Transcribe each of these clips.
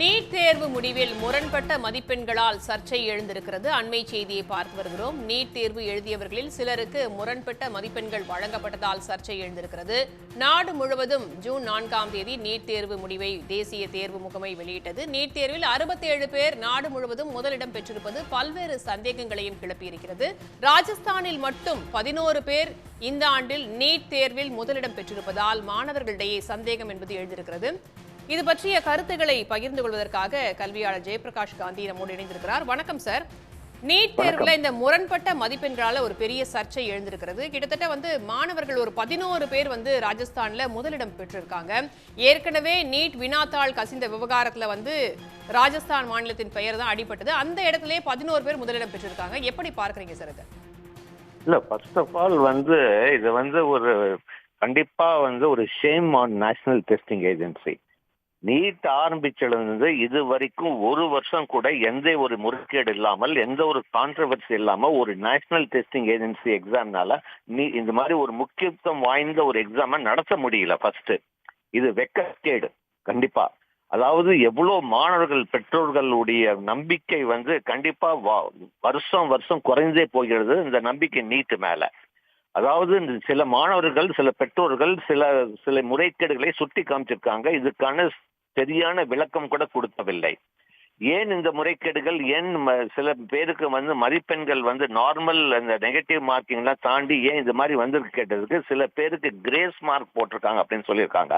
NEET தேர்வு முடிவில் முரண்பட்ட மதிப்பெண்களால் சர்ச்சை எழுந்திருக்கிறது. அண்மை செய்தியை பார்த்து வருகிறோம். நீட் தேர்வு எழுதியவர்களில் சிலருக்கு முரண்பட்ட மதிப்பெண்கள் வழங்கப்பட்டதால் சர்ச்சை எழுந்திருக்கிறது. நாடு முழுவதும் ஜூன் நான்காம் தேதி நீட் தேர்வு முடிவை தேசிய தேர்வு முகமை வெளியிட்டது. நீட் தேர்வில் 67 பேர் நாடு முழுவதும் முதலிடம் பெற்றிருப்பது பல்வேறு சந்தேகங்களையும் கிளப்பியிருக்கிறது. ராஜஸ்தானில் மட்டும் பதினோரு பேர் இந்த ஆண்டில் நீட் தேர்வில் முதலிடம் பெற்றிருப்பதால் மாணவர்களிடையே சந்தேகம் என்பது எழுந்திருக்கிறது. இது பற்றிய கருத்துக்களை பகிர்ந்து கொள்வதற்காக கல்வியாளர் ஜெயபிரகாஷ் காந்தி நம்மோடு இணைந்திருக்கிறார். வணக்கம் சார். நீட் தேர்வுல இந்த முரண்பட்ட மதிப்பெண்களால ஒரு பெரிய சர்ச்சை எழுந்திருக்கிறது. கிட்டத்தட்ட வந்து மாணவர்கள் ஒரு பதினோரு பேர் வந்து ராஜஸ்தான்ல முதலிடம் பெற்றிருக்காங்க. ஏற்கனவே நீட் வினாத்தாள் கசிந்த விவகாரத்துல வந்து ராஜஸ்தான் மாநிலத்தின் பெயர் தான் அடிபட்டது. அந்த இடத்திலே பதினோரு பேர் முதலிடம் பெற்றிருக்காங்க. எப்படி பார்க்கறீங்க சார் இதை? இல்ல ஃபர்ஸ்ட் ஆஃப் ஆல் வந்து இது வந்து ஒரு கண்டிப்பா வந்து ஒரு shame on national testing agency NEET ஆரம்பிச்சிலிருந்து இது வரைக்கும் ஒரு வருஷம் கூட எந்த ஒரு முறைகேடு இல்லாமல் எந்த ஒரு கான்ட்ரவர்சி இல்லாம ஒரு நேஷனல் டெஸ்டிங் ஏஜென்சி எக்ஸாம்னால நீ இந்த மாதிரி ஒரு முக்கியத்துவம் வாய்ந்த ஒரு எக்ஸாமை நடத்த முடியல ஃபர்ஸ்ட் இது வெக்கக்கேடு கண்டிப்பா. அதாவது எவ்வளோ மாணவர்கள் பெற்றோர்களுடைய நம்பிக்கை வந்து கண்டிப்பா வா- வருஷம் வருஷம் குறைந்தே போகிறது இந்த நம்பிக்கை நீட்டு மேல. அதாவது இந்த சில மாணவர்கள் சில பெற்றோர்கள் சில சில முறைகேடுகளை சுட்டி காமிச்சிருக்காங்க. இதுக்கான சரியான விளக்கம் கூட கொடுக்கவில்லை. ஏன் இந்த முறைகேடுகள்? ஏன் சில பேருக்கு வந்து மதிப்பெண்கள் வந்து நார்மல் அந்த நெகட்டிவ் மார்க்கிங்லாம் தாண்டி ஏன் இது மாதிரி வந்திருக்கு கேட்டதுக்கு சில பேருக்கு கிரேஸ் மார்க் போட்டிருக்காங்க அப்படின்னு சொல்லியிருக்காங்க.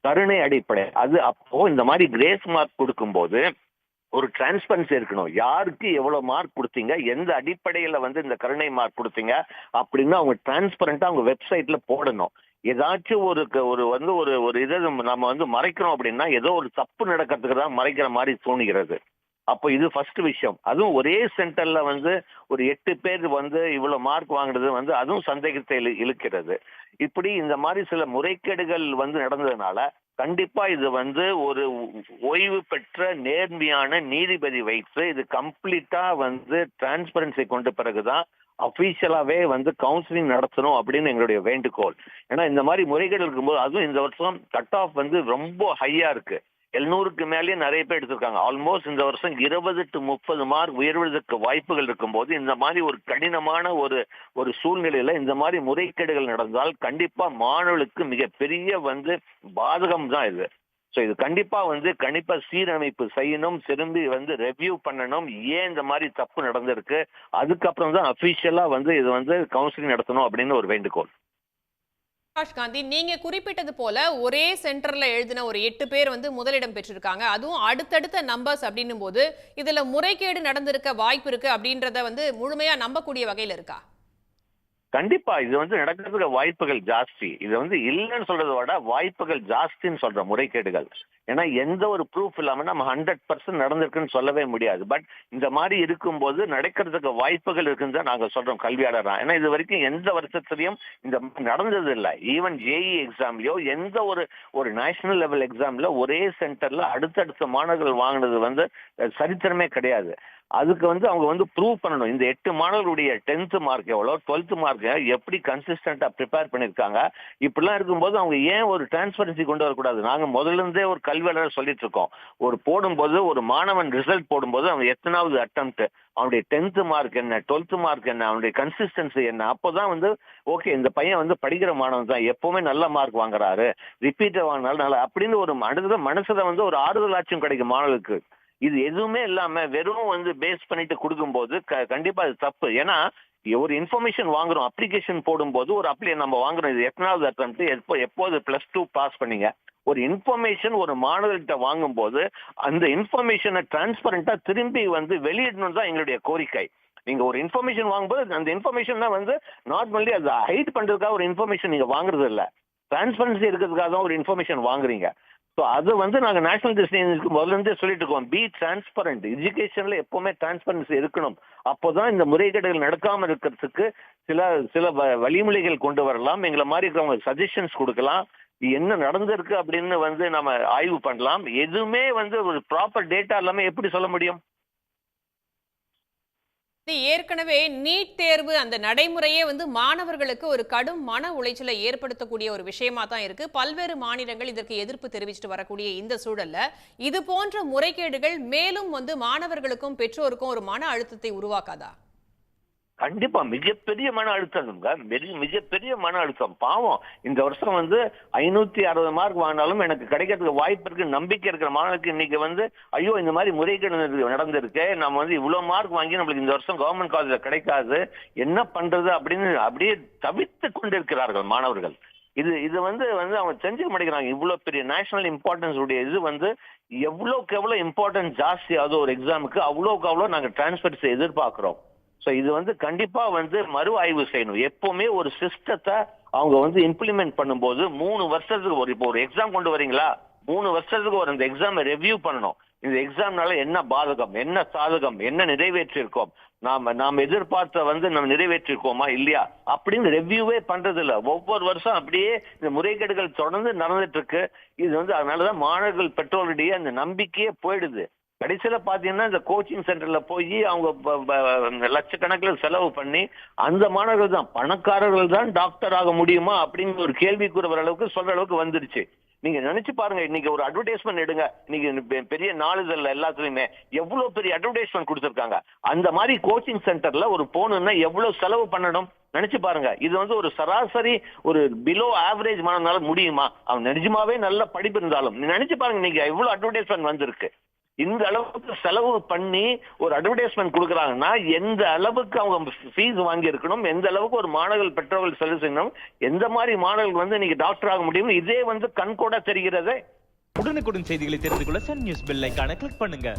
கருணை அடிப்படை. அது அப்போ இந்த மாதிரி கிரேஸ் மார்க் கொடுக்கும்போது ஒரு டிரான்ஸ்பரன்சி இருக்கணும். யாருக்கு எவ்வளவு மார்க் கொடுத்தீங்க? எந்த அடிப்படையில வந்து இந்த கருணை மார்க் கொடுத்தீங்க? அப்படின்னு அவங்க டிரான்ஸ்பரண்டா அவங்க வெப்சைட்ல போடணும். ஏதாச்சும் ஒரு ஒரு வந்து ஒரு ஒரு இதை நம்ம வந்து மறைக்கிறோம் அப்படின்னா ஏதோ ஒரு தப்பு நடக்கிறதுக்கு தான் மறைக்கிற மாதிரி தோணுகிறது அப்போ இது ஃபர்ஸ்ட் விஷயம். அதுவும் ஒரே சென்டர்ல வந்து ஒரு எட்டு பேர் வந்து இவ்வளவு மார்க் வாங்குறது வந்து அதுவும் சந்தேகத்தை இழு- இழுக்கிறது. இப்படி இந்த மாதிரி சில முறைகேடுகள் வந்து நடந்ததுனால கண்டிப்பா இது வந்து ஒரு ஓய்வு பெற்ற நேர்மையான நீதிபதி வைத்து இது கம்ப்ளீட்டா வந்து டிரான்ஸ்பரன்சி கொண்ட பிறகுதான் அஃபீஷியலாகவே வந்து கவுன்சிலிங் நடத்தணும் அப்படின்னு எங்களுடைய வேண்டுகோள். ஏன்னா இந்த மாதிரி முறைகேடு இருக்கும்போது அதுவும் இந்த வருஷம் கட் ஆஃப் வந்து ரொம்ப ஹையாக இருக்குது எழுநூறுக்கு மேலேயே நிறைய பேர் எடுத்திருக்காங்க. ஆல்மோஸ்ட் இந்த வருஷம் இருபது டு முப்பது மார்க் உயர்வதற்கு வாய்ப்புகள் இருக்கும்போது இந்த மாதிரி ஒரு கடினமான ஒரு ஒரு சூழ்நிலையில இந்த மாதிரி முறைகேடுகள் நடந்தால் கண்டிப்பா மாணவர்களுக்கு மிகப்பெரிய வந்து பாதகம் தான் இது. ஸோ இது கண்டிப்பா வந்து கண்டிப்பா சீரமைப்பு செய்யணும் திரும்பி வந்து ரெவ்யூ பண்ணணும். ஏன் இந்த மாதிரி தப்பு நடந்திருக்கு? அதுக்கப்புறம் தான் அபிஷியலா வந்து இது வந்து கவுன்சிலிங் நடத்தணும் அப்படின்னு ஒரு வேண்டுகோள். பிரகாஷ் காந்தி நீங்க குறிப்பிட்டது போல ஒரே சென்டர்ல எழுதின ஒரு எட்டு பேர் வந்து முதலிடம் பெற்றிருக்காங்க. அதுவும் அடுத்தடுத்த நம்பர்ஸ் அப்படின்னும் போது இதுல முறைகேடு நடந்திருக்க வாய்ப்பு இருக்கு அப்படின்றத வந்து முழுமையா நம்பக்கூடிய வகையில இருக்கா? கண்டிப்பா இது வந்து நடக்கிறதுக்கு வாய்ப்புகள் ஜாஸ்தி. இது வந்து இல்லைன்னு சொல்றதை விட வாய்ப்புகள் ஜாஸ்தின்னு சொல்ற முறைகேடுகள். ஏன்னா எந்த ஒரு ப்ரூஃப் இல்லாம நம்ம ஹண்ட்ரட் பர்சன்ட் நடந்திருக்குன்னு சொல்லவே முடியாது. பட் இந்த மாதிரி இருக்கும்போது நடக்கிறதுக்கு வாய்ப்புகள் இருக்குன்னு தான் நாங்க சொல்றோம் கல்வியாளரா ஏன்னா இது வரைக்கும் எந்த வருஷத்துலயும் இந்த மாதிரி நடந்தது இல்லை ஈவன் ஜேஇ எக்ஸாம்லயோ எந்த ஒரு ஒரு நேஷனல் லெவல் எக்ஸாம்ல ஒரே சென்டர்ல அடுத்தடுத்த மாணவர்கள் வாங்கினது வந்து சரித்திரமே கிடையாது. அதுக்கு வந்து அவங்க வந்து ப்ரூவ் பண்ணணும். இந்த எட்டு மாணவர்களுடைய டென்த் மார்க் எவ்வளோ டுவெல்த் மார்க் எப்படி கன்சிஸ்டண்டா ப்ரிப்பேர் பண்ணிருக்காங்க. இப்படிலாம் இருக்கும்போது அவங்க ஏன் ஒரு டிரான்ஸ்பரன்சி கொண்டு வரக்கூடாது? நாங்க முதல்ல இருந்தே ஒரு கல்வியாளர் சொல்லிட்டு இருக்கோம். ஒரு போடும்போது ஒரு மாணவன் ரிசல்ட் போடும்போது அவன் எத்தனாவது அட்டம்ப்ட் அவனுடைய டென்த் மார்க் என்ன டுவெல்த் மார்க் என்ன அவனுடைய கன்சிஸ்டன்சி என்ன அப்போதான் வந்து ஓகே இந்த பையன் வந்து படிக்கிற மாணவன் தான் எப்பவுமே நல்ல மார்க் வாங்குறாரு ரிப்பீட்டர் வாங்கினாலும் நல்லா அப்படின்னு ஒரு மனசு மனசுல வந்து ஒரு ஆறுதல் கிடைக்கும் மாணவர்களுக்கு. இது எதுவுமே இல்லாம வெறும் வந்து பேஸ் பண்ணிட்டு கொடுக்கும்போது கண்டிப்பா அது தப்பு. ஏன்னா ஒரு இன்ஃபர்மேஷன் வாங்குறோம் அப்ளிகேஷன் போடும்போது ஒரு அப்ளை நம்ம வாங்குறோம் இது எத்தனாவது அட்டம் எப்போ எப்போது பிளஸ் டூ பாஸ் பண்ணீங்க ஒரு இன்ஃபர்மேஷன் ஒரு மாணவர்கிட்ட வாங்கும்போது அந்த இன்ஃபர்மேஷனை டிரான்ஸ்பரண்டா திரும்பி வந்து வெளியிடணும் தான் எங்களுடைய கோரிக்கை. நீங்க ஒரு இன்ஃபர்மேஷன் வாங்கும்போது அந்த இன்ஃபர்மேஷன் தான் வந்து நார்மலி அதை ஹைட் பண்றதுக்காக ஒரு இன்ஃபர்மேஷன் நீங்க வாங்குறது இல்ல. டிரான்ஸ்பரன்சி இருக்கிறதுக்காக தான் ஒரு இன்ஃபர்மேஷன் வாங்குறீங்க. ஸோ அது வந்து நாங்கள் நேஷனல் டெஸ்டினேஷனுக்கு முதல்ல இருந்தே சொல்லிட்டு இருக்கோம் பி டிரான்ஸ்பரண்ட் எஜுகேஷன்ல எப்பவுமே டிரான்ஸ்பரன்சி இருக்கணும். அப்போதான் இந்த முறைகேடுகள் நடக்காம இருக்கிறதுக்கு சில சில வ- வழிமுறைகள் கொண்டு வரலாம். எங்களை மாதிரி இருக்கிறவங்க சஜஷன்ஸ் கொடுக்கலாம். என்ன நடந்திருக்கு அப்படின்னு வந்து நம்ம ஆய்வு பண்ணலாம். எதுவுமே வந்து ஒரு ப்ராப்பர் டேட்டா இல்லாம எப்படி சொல்ல முடியும்? இது ஏற்கனவே நீட் தேர்வு அந்த நடைமுறையே வந்து மாணவர்களுக்கு ஒரு கடும் மன உளைச்சலை ஏற்படுத்தக்கூடிய ஒரு விஷயமா தான் இருக்கு. பல்வேறு மாநிலங்கள் இதற்கு எதிர்ப்பு தெரிவிச்சுட்டு வரக்கூடிய இந்த சூழல்ல இது போன்ற முறைகேடுகள் மேலும் வந்து மாணவர்களுக்கும் பெற்றோருக்கும் ஒரு மன அழுத்தத்தை உருவாக்காதா? கண்டிப்பா மிகப்பெரிய மன அழுத்தம் மிகப்பெரிய மன அழுத்தம். பாவம் இந்த வருஷம் வந்து ஐநூத்தி அறுபது மார்க் வாங்கினாலும் எனக்கு கிடைக்கிறதுக்கு வாய்ப்பு இருக்கு நம்பிக்கை இருக்கிற மாணவருக்கு இன்னைக்கு வந்து ஐயோ இந்த மாதிரி முறைகேடு நடந்திருக்கு நம்ம வந்து இவ்வளவு மார்க் வாங்கி நம்மளுக்கு இந்த வருஷம் கவர்மெண்ட் காலேஜ்ல கிடைக்காது என்ன பண்றது அப்படின்னு அப்படியே தவித்து கொண்டிருக்கிறார்கள் மாணவர்கள். இது இது வந்து வந்து அவங்க செஞ்சுக்க மாட்டேங்கிறாங்க இவ்வளவு பெரிய நேஷனல் இம்பார்ட்டன்ஸ் உடைய இது வந்து எவ்வளவுக்கு எவ்வளவு இம்பார்ட்டன்ஸ் ஜாஸ்தி ஆகுது ஒரு எக்ஸாமுக்கு அவ்வளவுக்கு அவ்வளவு நாங்க டிரான்ஸ்பர்ஸ் எதிர்பார்க்கிறோம். ஸோ இது வந்து கண்டிப்பா வந்து மறு ஆய்வு செய்யணும். எப்பவுமே ஒரு சிஸ்டத்தை அவங்க வந்து இம்ப்ளிமெண்ட் பண்ணும்போது மூணு வருஷத்துக்கு ஒரு இப்போ ஒரு எக்ஸாம் கொண்டு வரீங்களா? மூணு வருஷத்துக்கு ஒரு அந்த எக்ஸாமை ரெவ்யூ பண்ணணும். இந்த எக்ஸாம்னால என்ன பாதகம் என்ன சாதகம் என்ன நிறைவேற்றிருக்கோம்? நாம நாம் எதிர்பார்த்த வந்து நம்ம நிறைவேற்றிருக்கோமா இல்லையா? அப்படின்னு ரெவ்யூவே பண்றது இல்ல ஒவ்வொரு வருஷம் அப்படியே இந்த முறைகேடுகள் தொடர்ந்து நடந்துட்டு இருக்கு. இது வந்து அதனாலதான் மாணவர்கள் பெற்றோர்களிடையே அந்த நம்பிக்கையே போயிடுது. கடைசியில் பார்த்தீங்கன்னா இந்த கோச்சிங் சென்டர்ல போய் அவங்க லட்சக்கணக்கில் செலவு பண்ணி அந்த மாணவர்கள் தான் பணக்காரர்கள் தான் டாக்டர் ஆக முடியுமா அப்படிங்கிற ஒரு கேள்விக்குற வர அளவுக்கு சொல்ற அளவுக்கு வந்துருச்சு. நீங்க நினைச்சு பாருங்க இன்னைக்கு ஒரு அட்வர்டைஸ்மெண்ட் எடுங்க. இன்னைக்கு பெரிய நாளிதழ்ல எல்லாத்துலயுமே எவ்வளவு பெரிய அட்வர்டைஸ்மெண்ட் கொடுத்துருக்காங்க. அந்த மாதிரி கோச்சிங் சென்டர்ல ஒரு போகணும்னா எவ்வளவு செலவு பண்ணணும்? நினைச்சு பாருங்க. இது வந்து ஒரு சராசரி ஒரு பிலோ ஆவரேஜ் மாணவனால முடியுமா? அவன் நிஜமாவே நல்ல படிப்பு இருந்தாலும். நினைச்சு பாருங்க இன்னைக்கு எவ்வளவு அட்வர்டைஸ்மெண்ட் வந்திருக்கு. இந்த அளவுக்கு செலவு பண்ணி ஒரு அட்வர்டைஸ்மெண்ட் கொடுக்குறாங்கன்னா எந்த அளவுக்கு அவங்க ஃபீஸ் வாங்கி இருக்கணும் எந்த அளவுக்கு ஒரு மாணவர்கள் பெற்றோர்கள் செலவு செய்யணும் எந்த மாதிரி மாணவர்கள் வந்து இன்னைக்கு டாக்டர் ஆக முடியும் இதே வந்து கண்கூட தெரிகிறதே. உடனுக்குடன் செய்திகளை தெரிந்து கொள்ள சன் நியூஸ் பெல் ஐக்கான கிளிக் பண்ணுங்க.